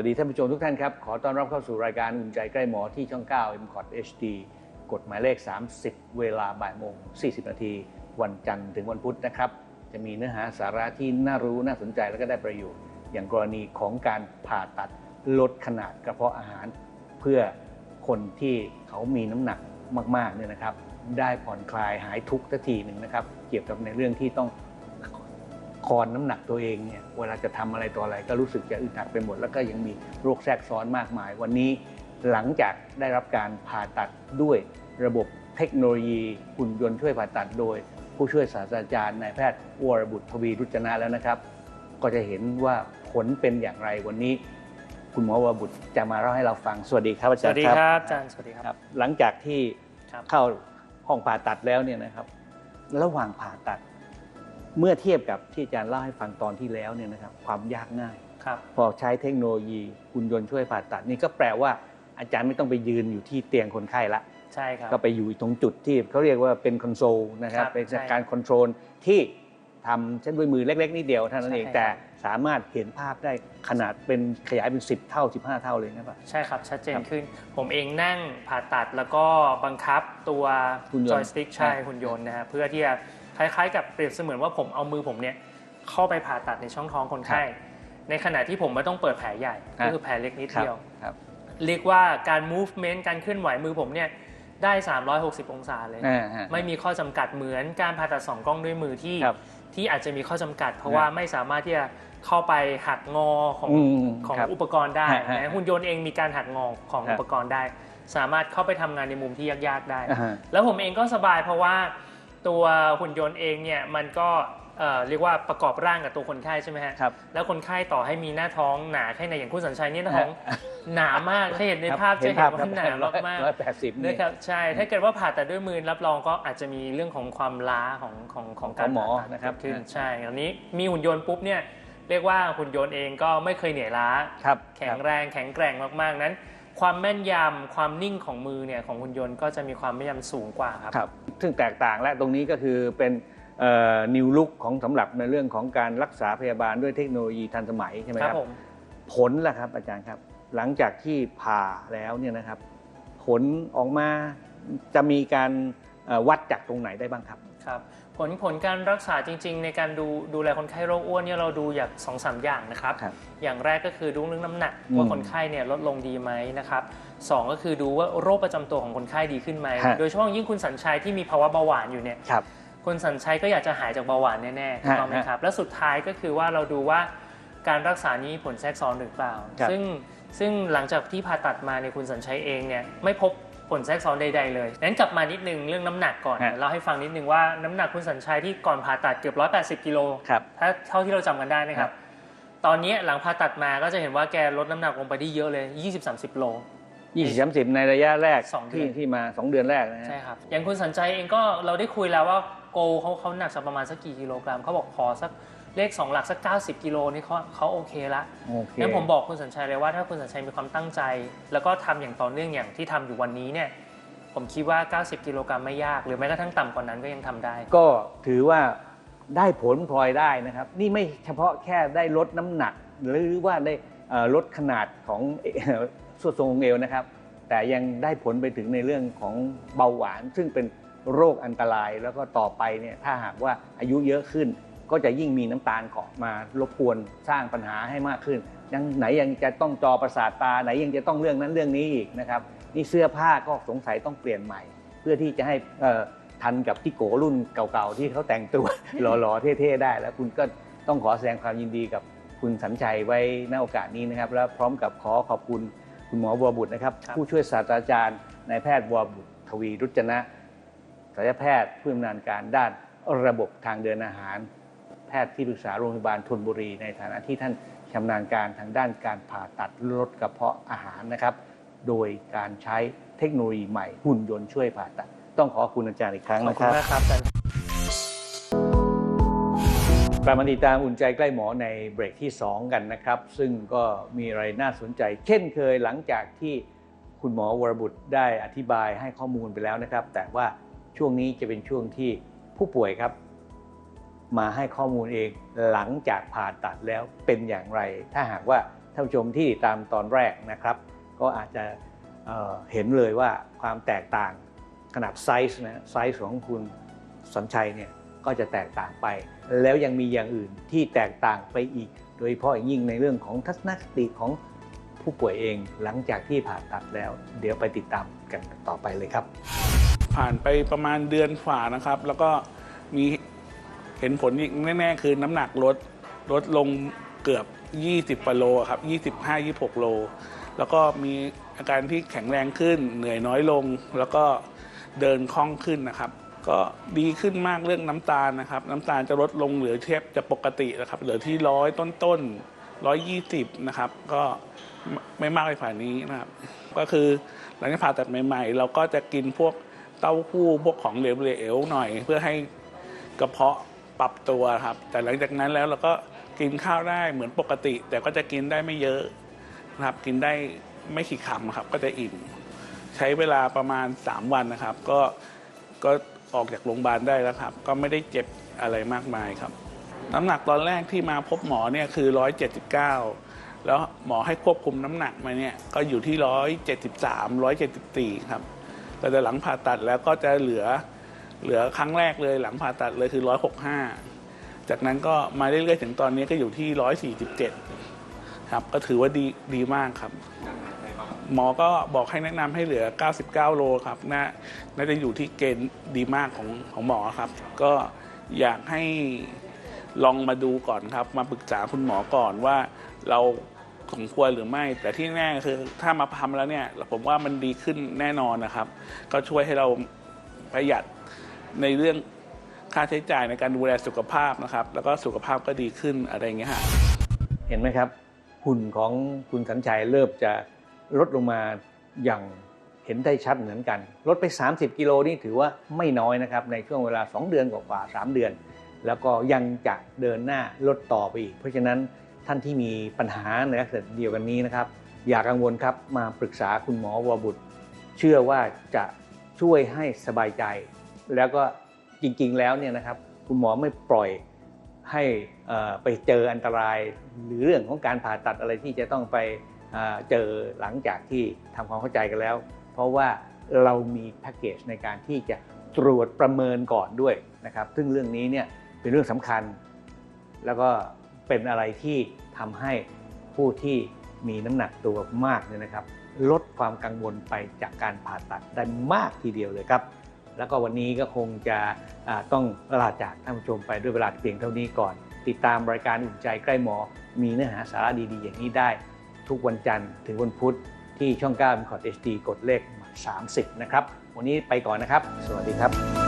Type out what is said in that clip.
วัสดีท่านผู้ชมทุกท่านครับ ขอต้อนรับเข้าสู่รายการอุ่นใจใกล้หมอที่ช่อง 9 m c o t HD กฎหมายเลข 30 เวลาบ่ายโมง 40 นาที วันจันทร์ถึงวันพุธนะครับ จะมีเนื้อหาสาระที่น่ารู้น่าสนใจและก็ได้ประโยชน์ อย่างกรณีของการผ่าตัดลดขนาดกระเพาะอาหาร เพื่อคนที่เขามีน้ำหนักมากๆเนี่ยนะครับ ได้ผ่อนคลายหายทุกข์สักทีหนึ่งนะครับ เกี่ยวกับในเรื่องที่ต้อง คอนน้ำหนักตัวเองเนี่ยเวลาจะทำอะไรต่ออะไร ก็รู้สึกจะอึดอัดไปหมด แล้วก็ยังมีโรคแทรกซ้อนมากมาย วันนี้หลังจากได้รับการผ่าตัดด้วยระบบเทคโนโลยีหุ่นยนต์ช่วยผ่าตัดโดย ผู้ช่วยศาสตราจารย์นายแพทย์วรบุตรทวีรุจนะแล้วนะครับ ก็จะเห็นว่าผลเป็นอย่างไรวันนี้ คุณหมอวรบุตรจะมาเล่าให้เราฟังสวัสดีครับอาสจารวัย์สดีครับอาจารย์สวัสดีคครัรับบหลังจากที่ครับเข้าห้องผ่าตัดแล้วเนี่ยนะครับ ระหว่างผ่าตัด เมื่อเทียบกับที่อาจารย์เล่าให้ฟังตอนที่แล้วเนี่ยนะครับความยากง่าย ครับพอใช้เทคโนโลยีหุ่นยนต์ช่วยผ่าตัดนี่ก็แปลว่าอาจารย์ไม่ต้องไปยืนอยู่ที่เตียงคนไข้ละ ใช่ครับ ก็ไปอยู่ตรงจุดที่เขาเรียกว่าเป็นคอนโซลนะครับครับเป็นใช่การคอนโทรลที่ทำเช่นด้วยมือเล็ก ๆนิดเดียวเท่านั้นเองใช่ครับ แต่ สามารถเห็นภาพได้ขนาดเป็นขยายเป็น 10 เท่า 15 เท่าเลยนะครับ ใช่ครับ ชัดเจนครับขึ้น ผมเองนั่งผ่าตัดแล้วก็บังคับตัวหุ่นยนต์จอยสติ๊กใช่อ่าหุ่นยนต์นะฮะเพื่อที่จะคล้ายๆ กับเปรียบเสมือนว่าผมเอามือผมเนี่ยเข้าไปผ่าตัดในช่องท้องคนไข้ ในขณะที่ผมไม่ต้องเปิดแผลใหญ่ครัก็บคือแผลเล็กนิดครับเดียวครับเรียกว่าการ movement การเคลื่อนไหวมือผมเนี่ยได้ 360 องศาเลยอ่าฮะไม่มีข้อจำกัดเหมือนการผ่าตัดสองกล้องด้วยมือที่ครับที่อาจจะมีข้อจำกัด เพราะฮะว่าไม่สามารถที่จะ เข้าไปหักงอของอืมของครับอุปกรณ์ได้ฮะฮะนะหุ่นยนต์เองมีการหักงอของครับอุปกรณ์ได้ สามารถเข้าไปทำงานในมุมที่ยากๆได้ อ่าฮะ แล้วผมเองก็สบายเพราะว่าตัวหุ่นยนต์เองเนี่ยมันก็เอ่อเรียกว่าประกอบร่างกับตัวคนไข้ใช่ไหมฮะครับแล้วคนไข้ต่อให้มีหน้าท้องหนาแค่ไหนอย่างคุณสัญชัยเนี่ยหน้าท้องฮะหนามากถ้าเห็นในภาพเห็จะนเห็ภาพนครับว่าหนามากๆร้อยแปดสิบนี่นะครับใช่ถ้าเกิดว่าผ่าตัดด้วยมือรับรองก็อาจจะมีเรื่องของความล้าของของของการของหมอผ่าตัดนะครับ เกิดขึ้นฮะใช่อันนี้มีหุ่นยนต์ปุ๊บเนี่ย เรียกว่าหุ่นยนต์เองก็ไม่เคยเหนื่อยล้าครับแข็งแรงแข็งแกร่งมากๆนั้น ความแม่นยำความนิ่งของมือเนี่ยของหุ่นยนต์ก็จะมีความแม่นยำสูงกว่าครับครับ ซึ่งแตกต่างและตรงนี้ก็คือเป็นนิวลุกของสำหรับในเรื่องของการรักษาพยาบาลด้วยเทคโนโลยีทันสมัยใช่ไหมคครัรับบผมผลล่ะครับอาจารย์ครับ หลังจากที่ผ่าแล้วเนี่ยนะครับ ผลออกมาจะมีการเอ่อวัดจากตรงไหนได้บ้างครับ ครับผลผลการรักษาจริง ๆ ในการดูดูแลคนไข้โรคอ้วนเนี่ยเราดูอย่างสองสามอย่างนะครับ ครับอย่างแรกก็คือดูเรื่องน้ำหนักอืมว่าคนไข้เนี่ยลดลงดีไหมนะครับสองก็คือดูว่าโรคประจำตัวของคนไข้ดีขึ้นไหมฮะ โดยเฉพาะอย่างยิ่งคุณสัญชัยที่มีภาวะเบาหวานอยู่เนี่ยครับ คุณสัญชัยก็อยากจะหายจากเบาหวานแน่ๆถูกต้องไหมฮะครับและสุดท้ายก็คือว่าเราดูว่าการรักษานี้ผลแทรกซ้อนหรือเปล่า ครับ ซึ่งซึ่งหลังจากที่ผ่าตัดมาเนี่ยคุณสัญชัยเองเนี่ยไม่พบ ผลแทรกซ้อนใดๆเลยนั้นกลับมานิดนึงเรื่องน้ำหนักก่อนฮะเล่าให้ฟังนิดนึงว่าน้ำหนักคุณสัญชัยที่ก่อนผ่าตัดเกือบ180กิโลครับ ถ้าเท่าที่เราจำกันได้นะคครัรับบตอนนี้หลังผ่าตัดมาก็จะเห็นว่าแกลดน้ำหนักลงไปได้เยอะเลย 20-30 โล ยี่สิบสามสิบในระยะแรกสองเดืที่อนที่มาสองเดือนแรกนะฮะ ใช่ครับ อย่างคุณสัญชัยเองก็เราได้คุยแล้วว่าโกเขาเขาหนักสักประมาณสักกี่กิโลกรัมเขาบอกขอสัก เลข 2 หลักสัก 90 กิโลนี่เขาเขาโอเคละโอเคงั้นผมบอกคุณสัญชัยเลยว่าถ้าคุณสัญชัยมีความตั้งใจ แล้วก็ทำอย่างต่อเนื่องอย่างที่ทำอยู่วันนี้เนี่ยผมคิดว่า 90 กิโลกรัมไม่ยาก หรือแม้กระทั่งต่ำกว่านั้นก็ยังทำได้ ก็ถือว่าได้ผลพลอยได้นะครับ นี่ไม่เฉพาะแค่ได้ลดน้ำหนัก หรือว่าได้เอ่อลดขนาดของเอ่อส่วนทรงของเอวนะครับ แต่ยังได้ผลไปถึงในเรื่องของเบาหวาน ซึ่งเป็นโรคอันตรายแล้วก็ต่อไปเนี่ยถ้าหากว่าอายุเยอะขึ้น ก็จะยิ่งมีน้ำตาลเกาะมารบกวนสร้างปัญหาให้มากขึ้น ยังไหนยังจะต้องจอประสาทตาไหนยังจะต้องเรื่องนั้นเรื่องนี้อีกนะครับนี่เสื้อผ้าก็สงสัยต้องเปลี่ยนใหม่ เพื่อที่จะให้เอ่อทันกับที่โกรุ่นเก่าๆ ที่เขาแต่งตัวหล่อๆเท่ๆได้ แล้วคุณก็ต้องขอแสดงความยินดีกับคุณสัญชัยไว้ในโอกาสนี้นะครับ แล้วพร้อมกับขอขอบคุณคุณหมอบัวบุตรนะครับครับ ผู้ช่วยศาสตราจารย์นายแพทย์บัวบุตรทวีรุจนะศัลยแพทย์ผู้ชำนาญการด้านระบบทางเดินอาหาร แพทย์ที่ปรึกษาโรงพยาบาลธนบุรี ในฐานะที่ท่านชำนาญการทางด้านการผ่าตัดลดกระเพาะอาหารนะครับ โดยการใช้เทคโนโลยีใหม่หุ่นยนต์ช่วยผ่าตัด ต้องขอบคุณอาจารย์อีกครั้งขอบนะคคุณรับ มากครับอาจารย์ กลับมาติดตามอุ่นใจใกล้หมอในเบรกที่ 2 กันนะครับ ซึ่งก็มีอะไรน่าสนใจ เช่นเคยหลังจากที่คุณหมอวรบุตรได้อธิบายให้ข้อมูลไปแล้วนะครับ แต่ว่าช่วงนี้จะเป็นช่วงที่ผู้ป่วยครับ มาให้ข้อมูลเองหลังจากผ่าตัดแล้วเป็นอย่างไร ถ้าหากว่าท่านผู้ชมที่ติดตามตอนแรกนะครับ ก็อาจจะเเห็นเลยว่าความแตกต่างขนาดไซส์นะไซส์ของคุณสัญชัยเนี่ยก็จะแตกต่างไป แล้วยังมีอย่างอื่นที่แตกต่างไปอีก โดยเฉพาะอย่างยิ่งในเรื่องของทัศนคติของผู้ป่วยเองหลังจากที่ผ่าตัดแล้ว เดี๋ยวไปติดตามกันต่อไปเลยครับ ผ่านไปประมาณเดือนฝ่านะครับ แล้วก็มี เห็นผลแน่ๆคือน้ำหนักลดลดลงเกือบ 20กิโลครับ25 26 โล แล้วก็มีอาการที่แข็งแรงขึ้น เหนื่อยน้อยลง แล้วก็เดินคล่องขึ้นนะครับ ก็ดีขึ้นมากเรื่องน้ำตาลนะครับ น้ำตาลจะลดลงเหลือเทียบจะปกตินะครับ เหลือที่ร้อยต้นๆร้อยยี่สิบนะครับ ก็ไม่มากไปกว่านี้นะครับ ก็คือหลังจากผ่าตัดใหม่ ๆ เราก็จะกินพวกเต้าหู้พวกของเหลวๆหน่อย เพื่อให้กระเพาะ ปรับตัวครับ แต่หลังจากนั้นแล้วเราก็กินข้าวได้เหมือนปกติ แต่ก็จะกินได้ไม่เยอะนะครับ กินได้ไม่กี่คำครับ ก็จะอิ่ม ใช้เวลาประมาณ 3 วันนะครับ ก็ก็ออกจากโรงพยาบาลได้แล้วครับ ก็ไม่ได้เจ็บอะไรมากมายครับ น้ำหนักตอนแรกที่มาพบหมอเนี่ยคือ 179 แล้วหมอให้ควบคุมน้ำหนักมาเนี่ยก็อยู่ที่ 173 174 ครับ แต่หลังผ่าตัดแล้วก็จะเหลือ เหลือครั้งแรกเลยหลังผ่าตัดเลยคือ 165 จากนั้นก็มาเรื่อยๆถึงตอนนี้ก็อยู่ที่ 147 ครับ ก็ถือว่าดีดีมากครับ หมอก็บอกให้แนะนำให้เหลือ 99 โลครับน่าน่าจะอยู่ที่เกณฑ์ดีมากของของหมอครับ ก็อยากให้ลองมาดูก่อนครับ มาปรึกษาคุณหมอก่อนว่าเราสมควรหรือไม่ แต่ที่แน่คือถ้ามาทำแล้วเนี่ย ผมว่ามันดีขึ้นแน่นอนนะครับ ก็ช่วยให้เราประหยัด ในเรื่องค่าใช้จ่ายในการดูแลสุขภาพนะครับ แล้วก็สุขภาพก็ดีขึ้นอะไรอย่างเงี้ยฮะเห็นไหมครับหุ่นของคุณสัญชัยเริ่มจะลดลงมาอย่างเห็นได้ชัดเหมือนกัน ลดไป 30 กิโลนี่ถือว่าไม่น้อยนะครับ ในช่วงเวลา 2 เดือนกว่าๆ3เดือน แล้วก็ยังจะเดินหน้าลดต่อไปอีก เพราะฉะนั้นท่านที่มีปัญหาในลักษณะเดียวกันนี้นะครับ อย่ากังวลครับมาปรึกษาคุณหมอวบุตร เชื่อว่าจะช่วยให้สบายใจ แล้วก็จริงๆแล้วเนี่ยนะครับคุณหมอไม่ปล่อยให้ไปเจออันตราย หรือเรื่องของการผ่าตัดอะไรที่จะต้องไปเอ่อเจอหลังจากที่ทำความเข้าใจกันแล้ว เพราะว่าเรามีแพ็กเกจในการที่จะตรวจประเมินก่อนด้วยนะครับ ซึ่งเรื่องนี้เนี่ยเป็นเรื่องสำคัญ แล้วก็เป็นอะไรที่ทำให้ผู้ที่มีน้ำหนักตัวมากเนี่ยนะครับ ลดความกังวลไปจากการผ่าตัดได้มากทีเดียวเลยครับ แล้วก็วันนี้ก็คงจะต้องลาจากท่านผู้ชมไปด้วยเวลาเพียงเท่านี้ก่อน ติดตามรายการอุ่นใจใกล้หมอ มีเนื้อหาสาระดี ๆ อย่างนี้ได้ ทุกวันจันทร์ถึงวันพุธที่ช่อง9 m c o t HD กดเลข 30 นะครับ วันนี้ไปก่อนนะครับ สวัสดีครับ